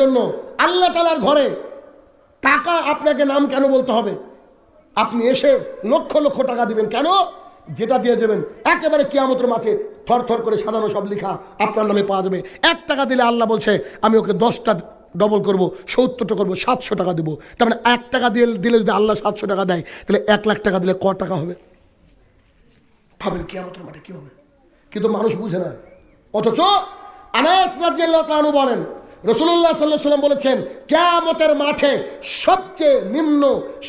জন্য আল্লাহ তালার ঘরে টাকা আপনাকে নাম কেন বলতে হবে? আপনি এসে লক্ষ লক্ষ টাকা দিবেন কেন? যেটা দিয়ে যাবেন। একেবারে কিয়ামতের মাঝে থর থর করে সাজানো সব লেখা আপনার নামে পাওয়া যাবে। এক টাকা দিলে আল্লাহ বলছে, আমি ওকে দশটা ডবল করব, সত্তরটা করব, সাতশো টাকা দেবো। তার মানে এক টাকা দিয়ে দিলে যদি আল্লাহ সাতশো টাকা দেয়, তাহলে এক লাখ টাকা দিলে ক টাকা হবে? ভাবেন কিয়ামতের মাঠে কি হবে? কিন্তু মানুষ বুঝে না। অথচ আনাস রাজিয়াল্লাহ বলেন রসুল্লাহ সাল্লাহ সাল্লাম বলেছেন, কেয়ামতের মাঠে সবচেয়ে নিম্ন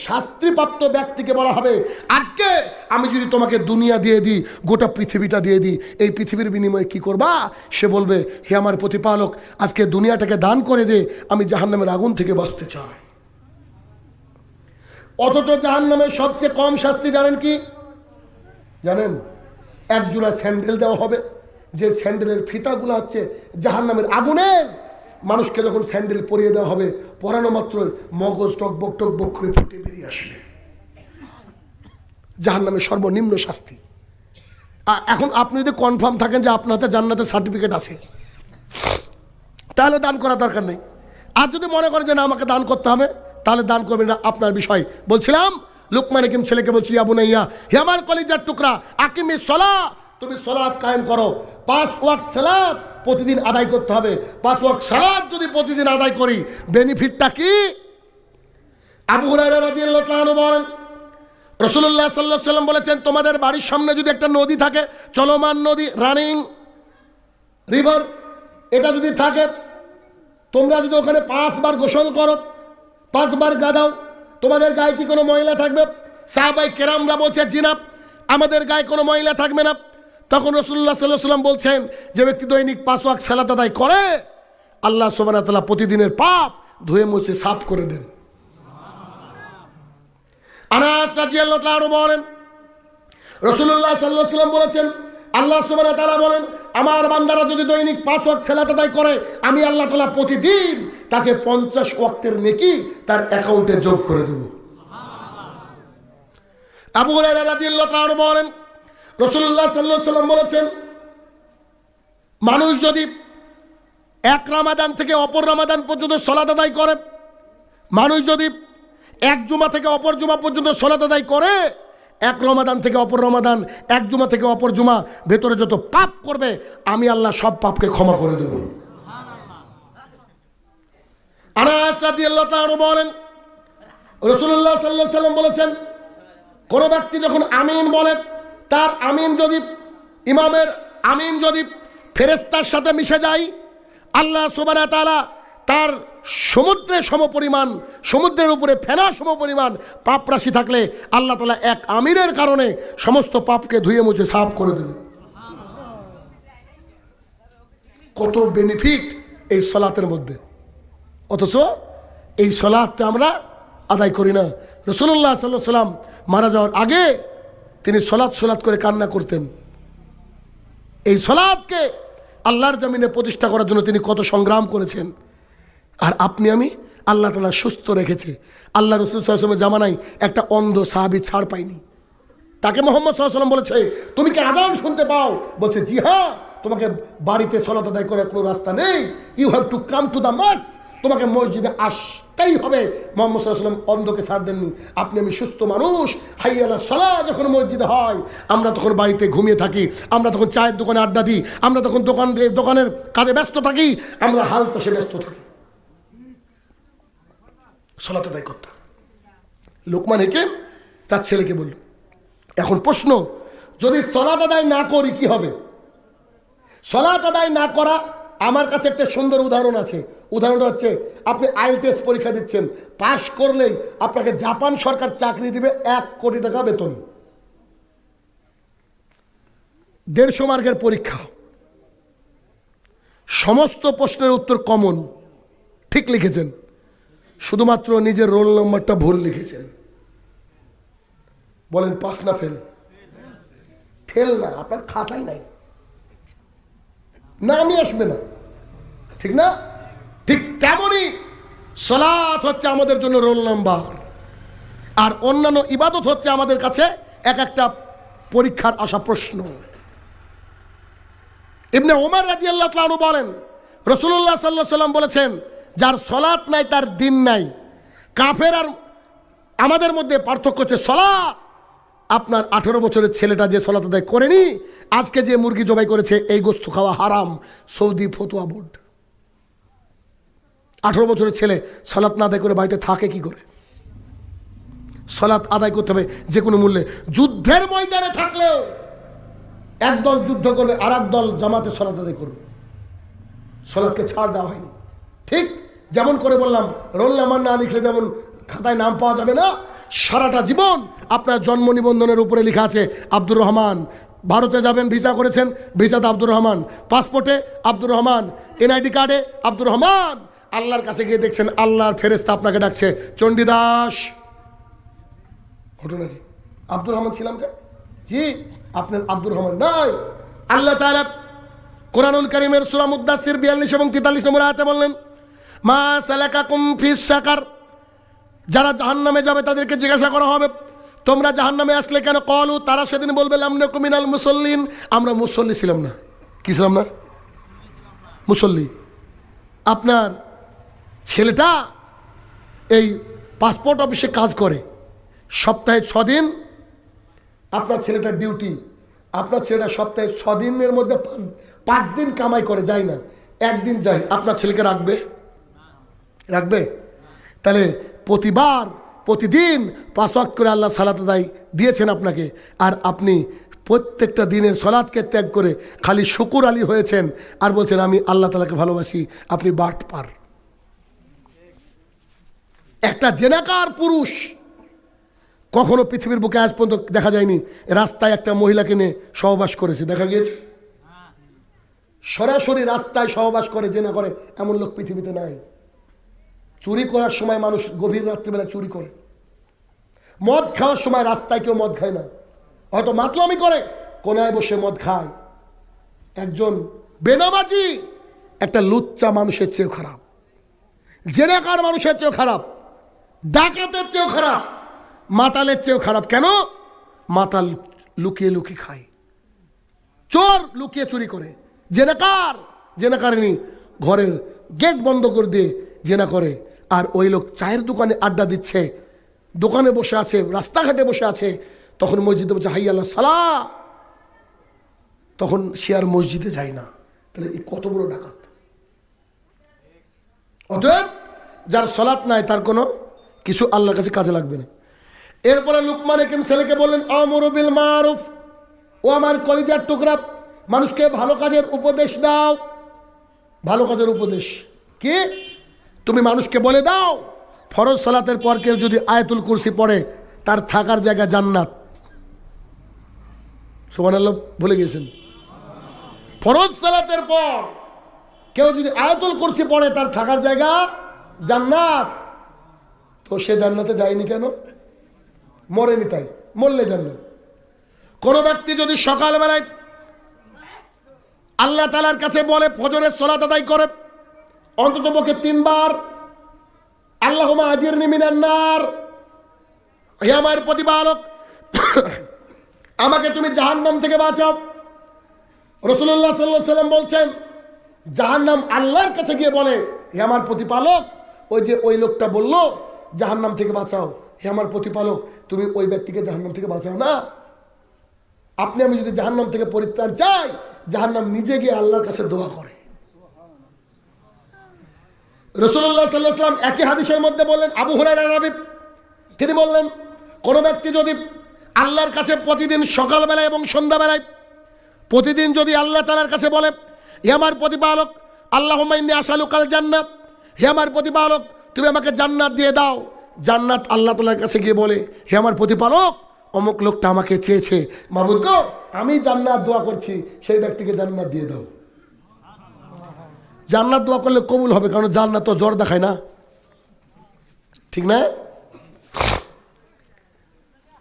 শাস্তিপ্রাপ্ত ব্যক্তিকে বলা হবে। আজকে আমি যদি তোমাকে দুনিয়া দিয়ে দিই, গোটা পৃথিবীটা দিয়ে দিই, এই পৃথিবীর বিনিময়ে কি করবা? সে বলবে, হে আমার প্রতিপালক, আজকে দুনিয়াটাকে দান করে দে, আমি জাহান্নামের আগুন থেকে বাঁচতে চাই। অথচ জাহান্নামের সবচেয়ে কম শাস্তি জানেন কি? জানেন, এক জোড়া স্যান্ডেল দেওয়া হবে, যে স্যান্ডেলের ফিতাগুলো হচ্ছে জাহান নামের আগুনের। মানুষকে যখন স্যান্ডেল পরিয়ে দেওয়া হবে, পরানো মাত্র মগজ টকবক টকবক করে ফুটে বেরিয়ে আসবে। জাহান নামের সর্বনিম্ন শাস্তি। এখন আপনি যদি কনফার্ম থাকেন যে আপনার হাতে জান্নাতের সার্টিফিকেট আছে, তাহলে দান করার দরকার নেই। আর যদি মনে করেন যে না, আমাকে দান করতে হবে, তাহলে দান করবেন না আপনার বিষয়। বলছিলাম, লুকমান হাকিম ছেলেকে বলছি ইয়াবু নাইয়া হে আমার কলিজার টুকরা, আকিমি সলা, তুমি সলাৎ কায়েম করো। পাঁচ ওয়াক্ত সালাত প্রতিদিন আদায় করতে হবে। পাঁচ ওয়াক্ত সালাত যদি প্রতিদিন আদায় করি বেনিফিটটা কি? আবু বলেন রসুল্লাহ সাল্লাহ সাল্লাম বলেছেন, তোমাদের বাড়ির সামনে যদি একটা নদী থাকে, চলমান নদী রানিং রিভার এটা যদি থাকে, তোমরা যদি ওখানে পাঁচবার গোসল করো, পাঁচবার গাদাও তোমাদের গায়ে কি কোনো ময়লা থাকবে? সাহাবাই কেরামরা বলছে, জিনাব, আমাদের গায়ে কোনো ময়লা থাকবে না। তখন রসুল্লাহ সাল্লাহ সাল্লাম বলছেন, যে ব্যক্তি দৈনিক পাঁচ ওয়াক সালাত আদায় করে, আল্লাহ সোবানা তালা প্রতিদিনের পাপ ধুয়ে মুছে সাফ করে দেন। আনাস রাজিয়াল্লাহ তাআলা বলেন রসুল্লাহ সাল্লাহ সাল্লাম বলেছেন, আল্লাহ সুবাহ তারা বলেন, আমার বান্দারা যদি দৈনিক পাঁচ ওয়াক্ত সেলাত আদায় করে, আমি আল্লাহ তালা প্রতিদিন তাকে পঞ্চাশ ওয়াক্তের নেকি তার অ্যাকাউন্টে যোগ করে দেব। আবু হুরায়রা রাদিয়াল্লাহু তাআলা বলেন রসুল্লাহ সাল্লাহ সাল্লাম বলেছেন, মানুষ যদি এক রামাদান থেকে অপর রামাদান পর্যন্ত সলাত আদায় করে, মানুষ যদি এক জুমা থেকে অপর জুমা পর্যন্ত সলাত আদায় করে, এক রমাদান থেকে অপর রমাদান, এক জুমা থেকে অপর জুমা, ভেতরে যত পাপ করবে, আমি আল্লাহ সব পাপকে ক্ষমা করে দেব। আনাস বলেন রসুল্লাহ সাল্লাহ সাল্লাম বলেছেন, কোনো ব্যক্তি যখন আমিন বলে তার আমিন যদি, ইমামের আমিন যদি ফেরেস্তার সাথে মিশে যায়, আল্লাহ সুবানা তালা তার সমুদ্রের সমপরিমাণ, সমুদ্রের উপরে ফেনা সমপরিমাণ পাপ রাশি থাকলে আল্লাহ তালা এক আমিরের কারণে সমস্ত পাপকে ধুয়ে মুছে সাফ করে দেবে কত বেনিফিট এই সলাতের মধ্যে। অথচ এই সলাদটা আমরা আদায় করি না। রসুল্লাহ সাল্লাহ সাল্লাম মারা যাওয়ার আগে তিনি সলাৎ সলাৎ করে কান্না করতেন। এই সলাদকে আল্লাহর জামিনে প্রতিষ্ঠা করার জন্য তিনি কত সংগ্রাম করেছেন। আর আপনি, আমি, আল্লাহ তালা সুস্থ রেখেছে। আল্লাহ রসুল জামানায় একটা অন্ধ সাহাবি ছাড় পাইনি তাকে মোহাম্মদ সাল্লাম বলেছে, তুমি কি আজান শুনতে পাও? বলছে, জি হ্যাঁ তোমাকে বাড়িতে সলাত আদায় করার কোনো রাস্তা নেই। You have to come to the mass তোমাকে মসজিদে আসতেই হবে। মোহাম্মদ সাল্লাম অন্ধকে ছাড় দেননি। আপনি আমি সুস্থ মানুষ। হাইয়ালা সলা যখন মসজিদে হয়, আমরা তখন বাড়িতে ঘুমিয়ে থাকি, আমরা তখন চায়ের দোকানে আড্ডা দিই, আমরা তখন দোকান দিয়ে দোকানের কাজে ব্যস্ত থাকি, আমরা হাল চাষে ব্যস্ত থাকি। সলাত আদায় করতাম। লোকমান হেকেম তার ছেলেকে বলল, এখন প্রশ্ন, যদি সলাত আদায় না করি কি হবে? সলাত আদায় না করা আমার কাছে একটা সুন্দর উদাহরণ আছে। উদাহরণটা হচ্ছে, আপনি আইএলটিএস পরীক্ষা দিচ্ছেন, পাশ করলেই আপনাকে জাপান সরকার চাকরি দিবে এক কোটি টাকা বেতন। দেড়শো মার্কের পরীক্ষা। সমস্ত প্রশ্নের উত্তর কমন ঠিক লিখেছেন। শুধুমাত্র নিজের রোল নম্বরটা ভুল লিখেছেন। বলেন, পাস না ফেল ফেল না, আপনার খাতাই নাই। নামই আসবে না। ঠিক না? ঠিক তেমনই সলাৎ হচ্ছে আমাদের জন্য রোল নাম্বার। আর অন্যান্য ইবাদত হচ্ছে আমাদের কাছে এক একটা পরীক্ষার আসা প্রশ্ন। ইবনে ওমর রাজি আল্লাহ বলেন রসুল্লাহ সাল্লাহ সাল্লাম বলেছেন, যার সলাৎ নাই, তার দিন নাই। কাফের আর আমাদের মধ্যে পার্থক্য হচ্ছে সলাৎ। আপনার আঠেরো বছরের ছেলেটা যে সলাত আদায় করেনি, আজকে যে মুরগি জবাই করেছে, এই গোস্ত খাওয়া হারাম। সৌদি ফতুয়া বোর্ড। আঠেরো বছরের ছেলে সলাৎ না আদায় করে বাড়িতে থাকে কি করে? সলাৎ আদায় করতে হবে যে কোনো মূল্যে। যুদ্ধের ময়দানে থাকলেও একদল যুদ্ধ করবে আর দল জামাতে সলাৎ আদায় করবে। সলাৎকে ছাড় দেওয়া হয়নি। ঠিক যেমন করে বললাম, রোল নাম্বার না লিখলে যেমন খাতায় নাম পাওয়া যাবে না, সারাটা জীবন আপনার জন্ম নিবন্ধনের উপরে লেখা আছে, আব্দুর রহমান। ভারতে যাবেন, ভিসা করেছেন, ভিসাতে আব্দুর রহমান। পাসপোর্টে আব্দুর রহমান। এনআইডি কার্ডে আব্দুর রহমান। আল্লাহর কাছে গিয়ে দেখছেন আল্লাহর ফেরেস্তা আপনাকে ডাকছে। চণ্ডীদাস। হতো নাকি আব্দুর রহমান ছিলাম কে? জি, আপনার আব্দুর রহমান নয় আল্লাহ তাআলা কোরআনুল করিমের সূরা মুদাসসির 42 এবং 43 নম্বর আয়াতে বললেন, মা সালাকাকুম ফিস সাকার। যারা জাহান্নামে যাবে তাদেরকে জিজ্ঞাসা করা হবে, তোমরা জাহান্নামে আসলে কেন? কলু, তারা সেদিন বলবে লামনে কুমিনাল মুসল্লিন। আমরা মুসল্লি ছিলাম না। কি ছিলাম না? মুসল্লি। আপনার ছেলেটা এই পাসপোর্ট অফিসে কাজ করে। সপ্তাহে ছদিন আপনার ছেলেটার ডিউটি আপনার ছেলেটা সপ্তাহে ছদিনের মধ্যে পাঁচ পাঁচ দিন কামাই করে যায় না। একদিন যায় আপনার ছেলেকে রাখবে? রাখবে? তাহলে প্রতিবার, প্রতিদিন পাঁচ করে আল্লাহ সালাত আদায় দিয়েছেন আপনাকে। আর আপনি প্রত্যেকটা দিনের সলাদকে ত্যাগ করে খালি শুকুর আলী হয়েছেন। আর বলছেন, আমি আল্লাহ তালাকে ভালোবাসি, আপনি বাট পার। একটা জেনাকার পুরুষ। কখনো পৃথিবীর বুকে আজ পর্যন্ত দেখা যায়নি, রাস্তায় একটা মহিলাকে নিয়ে সহবাস করেছে। দেখা গিয়েছে? সরাসরি রাস্তায় সহবাস করে জেনা করে, এমন লোক পৃথিবীতে নাই। চুরি করার সময় মানুষ গভীর রাত্রিবেলা চুরি করে। মদ খাওয়ার সময় রাস্তায় কেউ মদ খায় না। হয়তো মাতলামি করে, কোনায় বসে মদ খায়। একজন বেনাবাজি একটা লুচ্চা মানুষের চেয়েও খারাপ। জেনাকার মানুষের চেয়েও খারাপ। ডাকাতের চেয়েও খারাপ, মাতালের চেয়েও খারাপ। কেন? মাতাল লুকিয়ে লুকিয়ে খায়। চোর লুকিয়ে চুরি করে। জেনাকার জেনাকারিনী ঘরের গেট বন্ধ করে দিয়ে জেনা করে। আর ওই লোক চায়ের দোকানে আড্ডা দিচ্ছে। দোকানে বসে আছে, রাস্তাঘাটে বসে আছে। তখন মসজিদে বসে হাই আল্লাহ, সালা। তখন সে আর মসজিদে যায় না। তাহলে এই কত বড় ডাকাত? অতএব যার সলাৎ নাই, তার কোনো কিছু আল্লাহর কাছে কাজে লাগবে না। এরপরে লুকমান একিম ছেলেকে বললেন আমরুবিল মারুফ। ও আমার কলিজার টুকরা। মানুষকে ভালো কাজের উপদেশ দাও। ভালো কাজের উপদেশ কি? তুমি মানুষকে বলে দাও, ফরজ সালাতের পর কেউ যদি আয়াতুল কুরসি পড়ে, তার থাকার জায়গা জান্নাত। সোমান আল্লাহ ভুলে গিয়েছেন? ফরজ সালাতের পর কেউ যদি আয়াতুল কুরসি পড়ে, তার থাকার জায়গা জান্নাত। তো সে জান্নাতে যায়নি কেন? মরেনি তাই। মরলে জান্নাত। কোন ব্যক্তি যদি সকালবেলায় আল্লাহ তালার কাছে বলে, ফজরের সলাত আদায় করে, অন্তত পক্ষে তিনবার আল্লাহ আজির নিমিনান্নার হে আমার প্রতিপালক, আমাকে তুমি জাহান্নাম থেকে বাঁচাও। রসুল্লাহ সাল্লাহ সাল্লাম বলছেন, জাহান্নাম আল্লাহর কাছে গিয়ে বলে, হে আমার প্রতিপালক, ওই যে ওই লোকটা বলল জাহান্নাম থেকে বাঁচাও। হে আমার প্রতিপালক, তুমি ওই ব্যক্তিকে জাহান্নাম থেকে বাঁচাও না। আপনি, আমি যদি জাহান্নাম থেকে পরিত্রাণ চাই, জাহান্নাম নিজে গিয়ে আল্লাহর কাছে দোয়া করে। রসুল্লাহ সাল্লাহাম একই হাদিসের মধ্যে বললেন, আবু হুরাই তিনি বললেন, কোনো ব্যক্তি যদি আল্লাহর কাছে প্রতিদিন সকালবেলায় এবং সন্ধ্যাবেলায়, প্রতিদিন যদি আল্লাহ তালার কাছে বলে, হে আমার প্রতিপালক আল্লাহ মাইন্দি আশালুকাল জান্নাত, হে আমার প্রতিপালক তুমি আমাকে জান্নাত দিয়ে দাও। জান্নাত আল্লাহ তালার কাছে গিয়ে বলে, হে আমার প্রতিপালক, অমুক লোকটা আমাকে চেয়েছে। মাহবুদ আমি জান্নাত দোয়া করছি, সেই ব্যক্তিকে জান্নাত দিয়ে দাও। জান্নাত দোয়া করলে কবুল হবে, কারণ জান্নাত তো জ্বর দেখায় না। ঠিক না?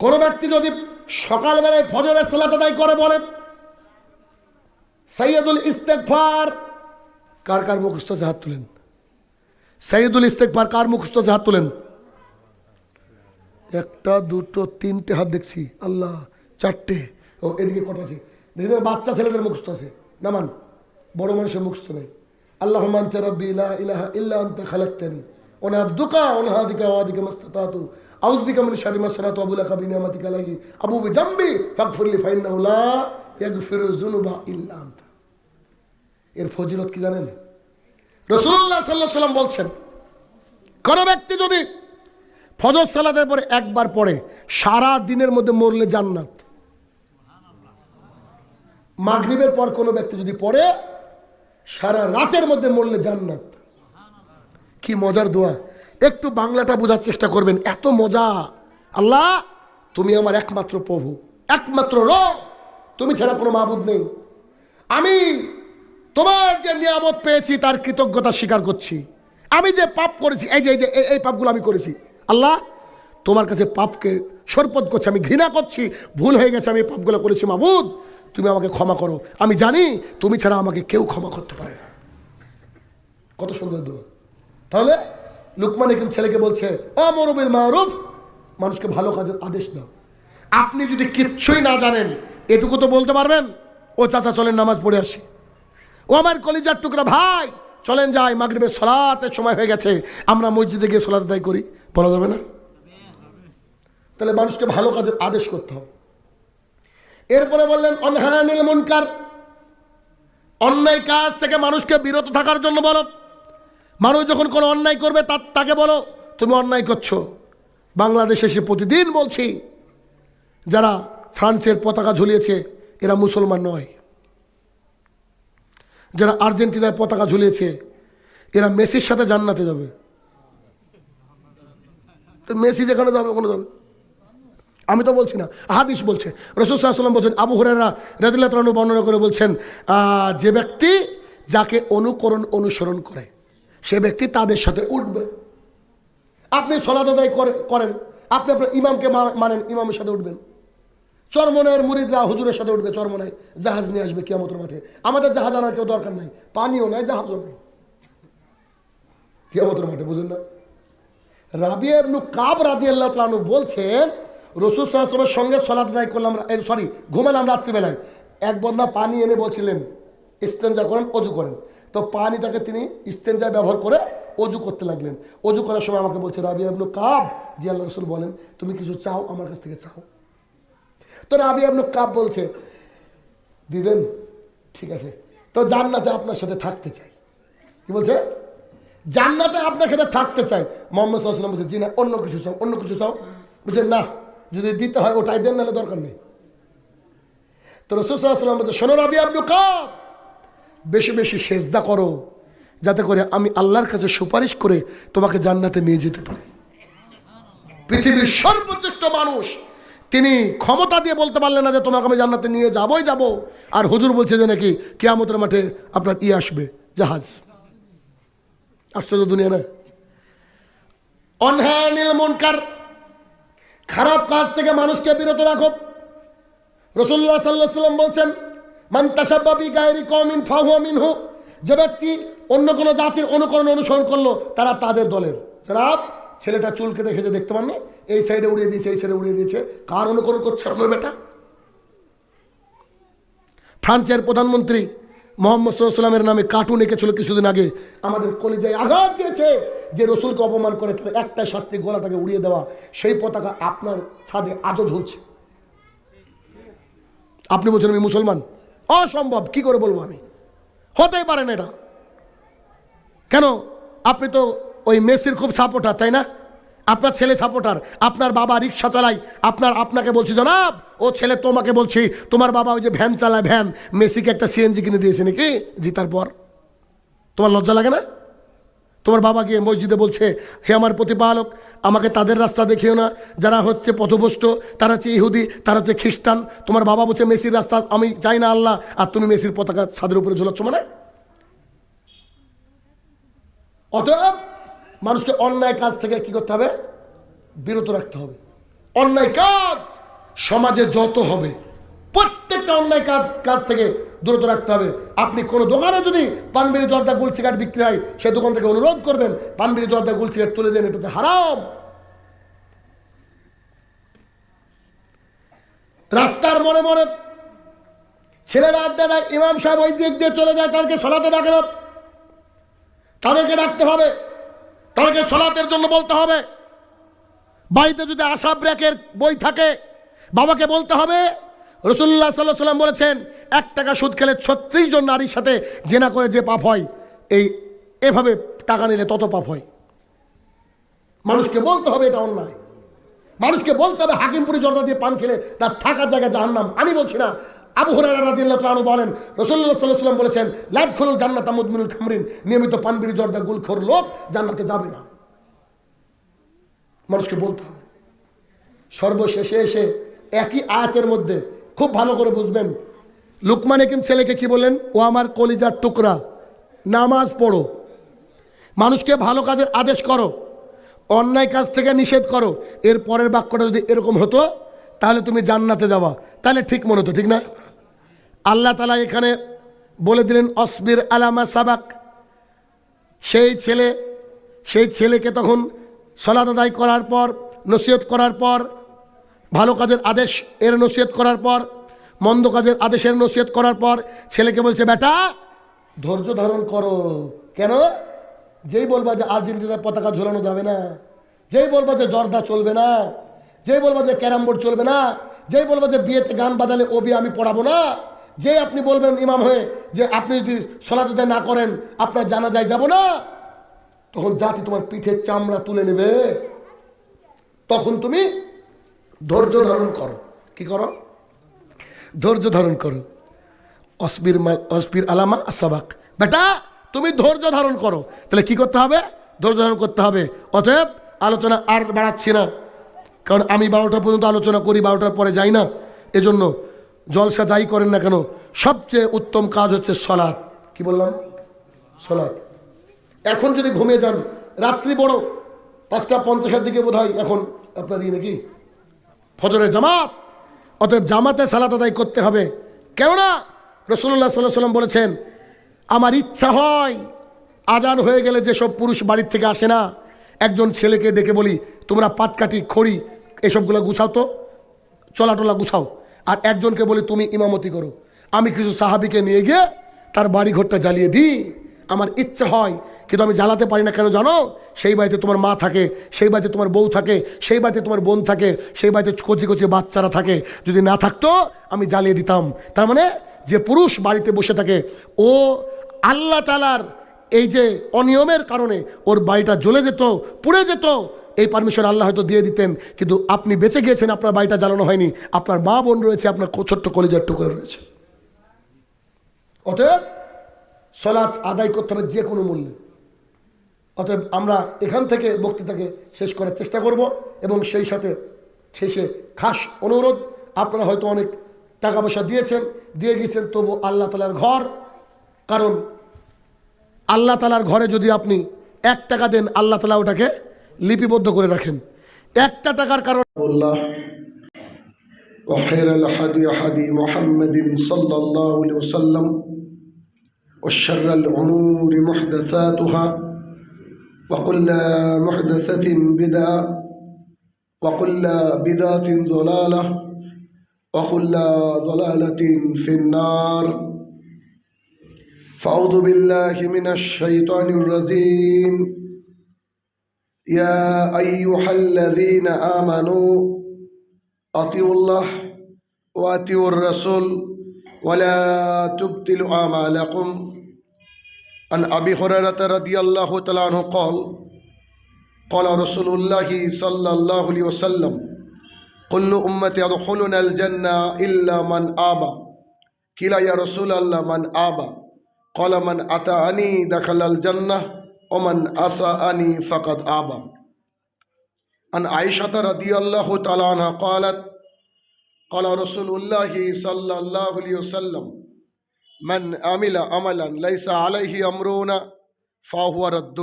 কোন ব্যক্তি যদি সকালবেলায় ফজরের সালাত আদায় করে বলে সৈয়দুল ইস্তেকফার কার কার মুখস্থ হাত তুলেন? সৈয়দুল ইস্তেকফার কার মুখস্থ আছে? হাত তোলেন। একটা, দুটো, তিনটে হাত দেখছি। আল্লাহ, চারটে। ও, এদিকে কটা আছে? দেখি বাচ্চা ছেলেদের মুখস্থ আছে। নামান, বড় মানুষের মুখস্থ নেই। আল্লাহ মানতে রব্বি সানাতু আবু এর ফজিলত কি জানেন? রাসূলুল্লাহ সাল্লাল্লাহু আলাইহি সাল্লাম বলছেন, কোন ব্যক্তি যদি ফজর সালাতের পরে একবার পড়ে, সারা দিনের মধ্যে মরলে জান্নাত। মাগরিবের পর কোনো ব্যক্তি যদি পড়ে, সারা রাতের মধ্যে মরলে জান্নাত। কি মজার দোয়া। একটু বাংলাটা বোঝার চেষ্টা করবেন, এত মজা। আল্লাহ, তুমি আমার একমাত্র প্রভু, একমাত্র র তুমি ছাড়া কোনো মাহবুদ নেই। আমি তোমার যে নিয়ামত পেয়েছি, তার কৃতজ্ঞতা স্বীকার করছি। আমি যে পাপ করেছি, এই যে এই যে, এই- পাপগুলো আমি করেছি। আল্লাহ, তোমার কাছে পাপকে সরপদ করছি, আমি ঘৃণা করছি, ভুল হয়ে গেছে, আমি পাপগুলো করেছি। মাহবুদ তুমি আমাকে ক্ষমা করো। আমি জানি তুমি ছাড়া আমাকে কেউ ক্ষমা করতে পারে না। কত সুন্দর তাহলে, লুকমান একজন ছেলেকে বলছে অমরবিল মারুফ, মানুষকে ভালো কাজের আদেশ দাও। আপনি যদি কিচ্ছুই না জানেন, এটুকু তো বলতে পারবেন? ও চাচা, চলেন নামাজ পড়ে আসি। ও আমার কলিজার টুকরা ভাই, চলেন যাই মাগরিবের সলাতের সময় হয়ে গেছে, আমরা মসজিদে গিয়ে সলাত আদায় করি, বলা যাবে না? তাহলে মানুষকে ভালো কাজের আদেশ করতে হবে। এরপরে বললেন, অনহানিল মুনকার, অন্যায় কাজ থেকে মানুষকে বিরত থাকার জন্য বলো। মানুষ যখন কোনো অন্যায় করবে তার তাকে বলো, তুমি অন্যায় করছ। বাংলাদেশে সে প্রতিদিন বলছি, যারা ফ্রান্সের পতাকা ঝুলিয়েছে, এরা মুসলমান নয়। যারা আর্জেন্টিনার পতাকা ঝুলিয়েছে, এরা মেসির সাথে জান্নাতে যাবে। তো মেসি যেখানে যাবে, ওখানে যাবে। আমি তো বলছি না, হাদিস বলছে। রসুসাল্লাম বলছেন, আবু হরেরা রাদিল্লাহ তালু বর্ণনা করে বলছেন যে ব্যক্তি যাকে অনুকরণ অনুসরণ করে, সে ব্যক্তি তাদের সাথে উঠবে। আপনি করে- করেন। আপনি আপনার ইমামকে মানেন, ইমামের সাথে উঠবেন। চরমনের মুরিদরা হুজুরের সাথে উঠবে চরমনায়। জাহাজ নিয়ে আসবে কিয়ামতের মাঠে। আমাদের জাহাজ আনার কেউ দরকার নাই। পানিও নাই, জাহাজও নাই। কিয়ামতের মাঠে, বুঝেন না? রাবিয়া ইবনু কাব রাদিয়াল্লাহু তাআলা বলছেন, রসুল সাল্লাল্লাহু সঙ্গে সলাত আদায় করলাম সরি, ঘুমালাম রাত্রিবেলায়। এক বন্যা পানি এনে বলছিলেন ইস্তেঞ্জা করেন, অজু করেন। তো পানিটাকে তিনি ইস্তেঞ্জায় ব্যবহার করে অজু করতে লাগলেন। অজু করার সময় আমাকে বলছে, রাবিয়া ইবনু কাব, জি, আল্লাহ রসুল বলেন, তুমি কিছু চাও, আমার কাছ থেকে চাও। তো রাবিয়া ইবনু কাপ বলছে। দিবেন? ঠিক আছে। তো জান্নাতে আপনার সাথে থাকতে চাই। কি বলছে? জান্নাতে আপনার সাথে থাকতে চাই। মোহাম্মদ সাল্লাম বলছে, জি না, অন্য কিছু চাও, অন্য কিছু চাও। বলছে, না, যদি দিতে হয় ওটাই দেন, নাহলে দরকার নেই। তো রসুলাম বলছে, শোনো রাবি আব্দু কাপ বেশি বেশি সেজদা করো, যাতে করে আমি আল্লাহর কাছে সুপারিশ করে তোমাকে জান্নাতে নিয়ে যেতে পারি। পৃথিবীর সর্বশ্রেষ্ঠ মানুষ তিনি ক্ষমতা দিয়ে বলতে পারলেন না যে তোমাকে আমি জান্নাতে নিয়ে যাবই যাব। আর হুজুর বলছে যে নাকি কেয়ামতের মাঠে আপনার ই আসবে, জাহাজ। আশ্চর্য দুনিয়া না? অনহানিল মুনকার, খারাপ কাজ থেকে মানুষকে বিরত রাখো। রসুল্লাহ সাল্লাহ সাল্লাম বলছেন, মান তাসাব্বাবি গায়রি কমিন ফাহুয়া হো যে ব্যক্তি অন্য কোনো জাতির অনুকরণ অনুসরণ করল, তারা তাদের দলের। খারাপ ছেলেটা চুলকে দেখে যে দেখতে পাননি এই সাইডে উড়িয়ে দিয়েছে, এই সাইডে উড়িয়ে দিয়েছে। কার অনুকরণ করছে আপনার বেটা? ফ্রান্সের প্রধানমন্ত্রী মোহাম্মদ সাল্লামের নামে কার্টুন এঁকেছিল কিছুদিন আগে। আমাদের কলিজায় আঘাত দিয়েছে যে রসুলকে অপমান করে তার একটা শাস্তি গলাটাকে উড়িয়ে দেওয়া। সেই পতাকা আপনার ছাদে আজও ঝুলছে। আপনি বলছেন আমি মুসলমান? অসম্ভব, কি করে বলব আমি? হতেই পারে না এটা। কেন? আপনি তো ওই মেসির খুব সাপোর্টার, তাই না? আপনার ছেলে সাপোর্টার আপনার বাবা রিক্সা চালায়, আপনার আপনাকে বলছি, জনাব, ও ছেলে তোমাকে বলছি, তোমার বাবা ওই যে ভ্যান চালায়, ভ্যান, মেসিকে একটা সিএনজি কিনে দিয়েছে নাকি? জিতার পর তোমার লজ্জা লাগে না? তোমার বাবা গিয়ে মসজিদে বলছে, হে আমার প্রতিপালক, আমাকে তাদের রাস্তা দেখিও না। যারা হচ্ছে পথভ্রষ্ট, তারা হচ্ছে ইহুদি, তারা হচ্ছে খ্রিস্টান। তোমার বাবা বলছে, মেসির রাস্তা আমি চাই না আল্লাহ, আর তুমি মেসির পতাকা ছাদের উপরে ঝোলাচ্ছ মানে? অতএব মানুষকে অন্যায় কাজ থেকে কি করতে হবে? বিরত রাখতে হবে। অন্যায় কাজ সমাজে যত হবে, প্রত্যেকটা অন্যায় কাজ কাজ থেকে দূরত রাখতে হবে। আপনি কোনো দোকানে যদি পানবিড়ি জর্দা গুল সিগারেট বিক্রি হয়, সে দোকান থেকে অনুরোধ করবেন পানবিড়ি জর্দা গুল সিগারেট তুলে দেন এটাতে হারাম। রাস্তার মনে মনে ছেলেরা আড্ডা দেয়, ইমাম সাহেব ওই দিক দিয়ে চলে যায়, তাদেরকে সলাতে ডাকে তাদেরকে ডাকতে হবে। তাদেরকে সলাতের জন্য বলতে হবে। বাড়িতে যদি আশা ব্রেকের বই থাকে, বাবাকে বলতে হবে রসুল্লাহ সাল্লাহ সাল্লাম বলেছেন, এক টাকা সুদ খেলে ছত্রিশ জন নারীর সাথে জেনা করে যে পাপ হয়, এই এভাবে টাকা নিলে তত পাপ হয়। মানুষকে বলতে হবে এটা অন্যায়। মানুষকে বলতে হবে হাকিমপুরি জর্দা দিয়ে পান খেলে তার থাকার জায়গা জাহান্নাম। আমি বলছি না আবু তাআলা বলেন সাল্লাল্লাহু সাল্লাম বলেছেন লাদ খুলুল জান্নাত মুদমিনুল খামরিন নিয়মিত পানবিড়ি, জর্দা, গুলখোর লোক জান্নাতে যাবে না। মানুষকে বলতে হবে, সর্বশেষে এসে একই আয়াতের মধ্যে খুব ভালো করে বুঝবেন, লুকমান হাকিম ছেলেকে কি বললেন, ও আমার কলিজার টুকরা, নামাজ পড়ো, মানুষকে ভালো কাজের আদেশ করো, অন্যায় কাজ থেকে নিষেধ করো, এর পরের বাক্যটা যদি এরকম হতো, তাহলে তুমি জান্নাতে যাওয়া তাহলে ঠিক মনে হতো, ঠিক না? আল্লাহ তালা এখানে বলে দিলেন, অসবির আলামা সাবাক। সেই ছেলে, সেই ছেলেকে তখন সলাত আদায় করার পর, নসিহত করার পর, ভালো কাজের আদেশ এর নসিহত করার পর, মন্দ কাজের আদেশের নসিহত করার পর ছেলেকে বলছে, বেটা, ধৈর্য ধারণ করো। কেন? যেই বলবা যে আর্জেন্টিনার পতাকা ঝোলানো যাবে না। যেই বলবা যে জর্দা চলবে না। যেই বলবা যে ক্যারাম বোর্ড চলবে না। যেই বলবা যে বিয়েতে গান বাজালে ও বিয়ে আমি পড়াবো না। যে আপনি বলবেন ইমাম হয়ে যে আপনি যদি সলাতে না করেন, আপনার জানা যায় যাব না। তখন জাতি তোমার পিঠের চামড়া তুলে নেবে। তখন তুমি ধৈর্য ধারণ করো। কি করো? ধৈর্য ধারণ করো। অসবির অসবির আলামা আসাবাক। বেটা, তুমি ধৈর্য ধারণ করো। তাহলে কি করতে হবে? ধৈর্য ধারণ করতে হবে। অতএব আলোচনা আর বাড়াচ্ছি না। কারণ আমি বারোটা পর্যন্ত আলোচনা করি, বারোটার পরে যাই না। এজন্য জলসা যাই করেন না কেন, সবচেয়ে উত্তম কাজ হচ্ছে সলাৎ। কি বললাম? সলাৎ। এখন যদি ঘুমিয়ে যান, রাত্রি বড়, পাঁচটা পঞ্চাশের দিকে বোধ এখন আপনার ইয়ে নাকি? ফজরের জামাত। অতএব জামাতে সালাত আদায় করতে হবে। কেননা রসুল্লাহ সাল্লাহ সাল্লাম বলেছেন, আমার ইচ্ছা হয়, আজান হয়ে গেলে যেসব পুরুষ বাড়ির থেকে আসে না, একজন ছেলেকে ডেকে বলি, তোমরা পাটকাটি খড়ি, এসবগুলো গুছাও তো, চলাটোলা গুছাও। আর একজনকে বলি, তুমি ইমামতি করো। আমি কিছু সাহাবিকে নিয়ে গিয়ে তার বাড়ি ঘরটা জ্বালিয়ে দিই। আমার ইচ্ছা হয়, কিন্তু আমি জ্বালাতে পারি না। কেন জানো? সেই বাড়িতে তোমার মা থাকে, সেই বাড়িতে তোমার বউ থাকে, সেই বাড়িতে তোমার বোন থাকে, সেই বাড়িতে কচি কচি বাচ্চারা থাকে। যদি না থাকতো, আমি জ্বালিয়ে দিতাম। তার মানে যে পুরুষ বাড়িতে বসে থাকে, ও আল্লাহ তালার এই যে অনিয়মের কারণে ওর বাড়িটা জ্বলে যেত, পুড়ে যেত এই পারমিশন আল্লাহ হয়তো দিয়ে দিতেন, কিন্তু আপনি বেঁচে গিয়েছেন, আপনার বাড়িটা জ্বালানো হয়নি, আপনার মা বোন রয়েছে, আপনার ছোট্ট কলেজের টুকরো রয়েছে। অতএব সলাৎ আদায় করতে হবে যে কোনো মূল্যে। অতএব আমরা এখান থেকে বক্তৃতাকে শেষ করার চেষ্টা করব এবং সেই সাথে শেষে খাস অনুরোধ, আপনারা হয়তো অনেক টাকা পয়সা দিয়েছেন, দিয়ে গিয়েছেন, তবু আল্লাহ তালার ঘর। কারণ আল্লাহ তালার ঘরে যদি আপনি এক টাকা দেন, আল্লাহ তালা ওটাকে লিপিবদ্ধ করে রাখেন একটা টাকার কারণ الله وخير الحدي حدي محمد صلى الله عليه وسلم وشر الأمور محدثاتها وكل محدثة بدعة وكل بدعة ضلالة وكل ضلالة في النار فأعوذ بالله من الشيطان الرجيم يا أيها الذين آمنوا أطيعوا الله وأطيعوا الرسول ولا تبطلوا أعمالكم عن أبي هريرة رضي الله تعالى عنه قال قال رسول الله صلى الله عليه وسلم كل أمتي يدخلون الجنة إلا من آبى قيل يا رسول الله من آبى قال من أتاني دخل الجنة ومن أساءني فقد آبى عن عائشة رضي الله تعالى عنها قالت قال رسول الله صلى الله عليه وسلم من عمل عملا ليس عليه أمرنا فهو رد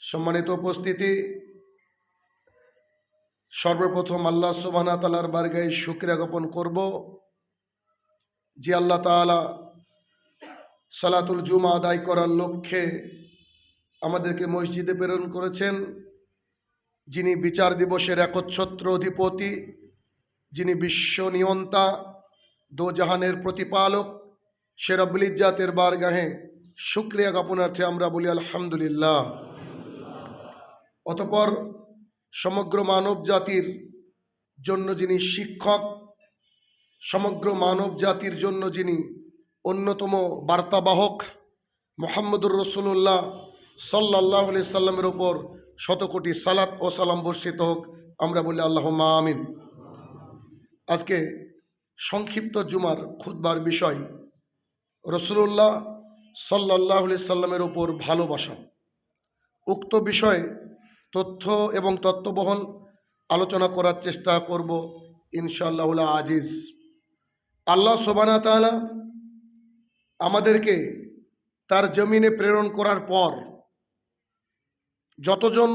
সম্মানিত উপস্থিতি সর্বপ্রথম আল্লাহ সুবহানা তালার বারগায় শুক্রিয়া জ্ঞাপন করব যে আল্লাহ তাআলা সালাতুল জুমা আদায় করার লক্ষ্যে আমাদেরকে মসজিদে প্রেরণ করেছেন যিনি বিচার দিবসের একচ্ছত্র অধিপতি, যিনি বিশ্ব নিয়ন্তা, দোজাহানের প্রতিপালক শেরবুল ইজ্জাতের বারগাহে শুক্রিয়া জ্ঞাপনার্থে আমরা বলি আলহামদুলিল্লাহ। অতপর সমগ্র মানব জাতির জন্য যিনি শিক্ষক, সমগ্র মানব জাতির জন্য যিনি অন্যতম বার্তাবাহক মোহাম্মদুর রসুল্লাহ সাল্লাহ আলি সাল্লামের ওপর শতকোটি সালাত ও সালাম বর্ষিত হোক, আমরা বলি আল্লাহ মা আমিন। আজকে সংক্ষিপ্ত জুমার খুদবার বিষয় রসুল্লাহ সাল্লাহ আলি সাল্লামের ওপর ভালোবাসা। উক্ত বিষয়ে তথ্য এবং তত্ত্ববহল আলোচনা করার চেষ্টা করব ইনশাআল্লাহ আজিজ। আল্লাহ সোবানা তাআলা আমাদেরকে তার জমিনে প্রেরণ করার পর যতজন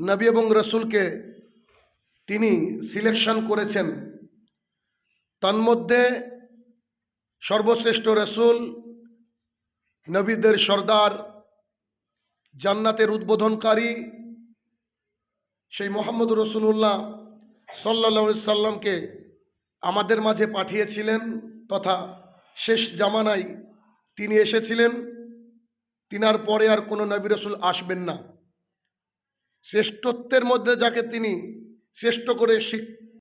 নবী এবং রসুলকে তিনি সিলেকশন করেছেন, তন্মধ্যে সর্বশ্রেষ্ঠ রসুল, নবীদের সর্দার, জান্নাতের উদ্বোধনকারী সেই মোহাম্মদ রসুল্লাহ সাল্লা সাল্লামকে আমাদের মাঝে পাঠিয়েছিলেন তথা শেষ জামানায় তিনি এসেছিলেন, তিনার পরে আর কোনো নবী রসুল আসবেন না। শ্রেষ্ঠত্বের মধ্যে যাকে তিনি শ্রেষ্ঠ করে